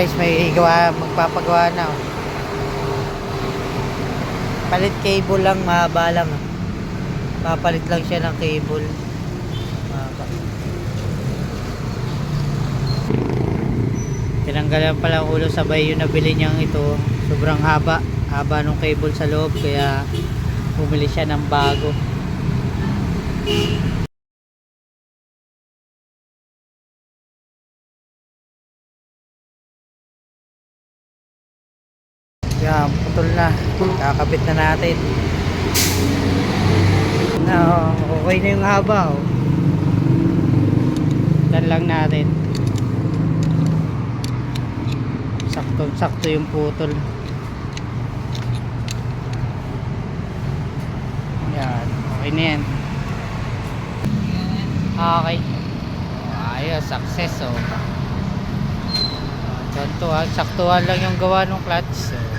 guys, may gawa, magpapagawa na. oh. Palit cable lang, mahaba lang. Papalit lang siya ng cable. Mahaba. Tinanggalan pala ang ulo sabay yung nabili niyang ito. Sobrang haba. Haba ng cable sa loob kaya bumili siya ng bago. Yan, putol na. Kakabit na natin. Na, okay na yung haba. Oh. Dan lang natin. Sakto, sakto yung putol. Yan, okay na yan. Okay. Ayos, success oh. Ah, saktuhan lang yung gawa ng clutch. Oh.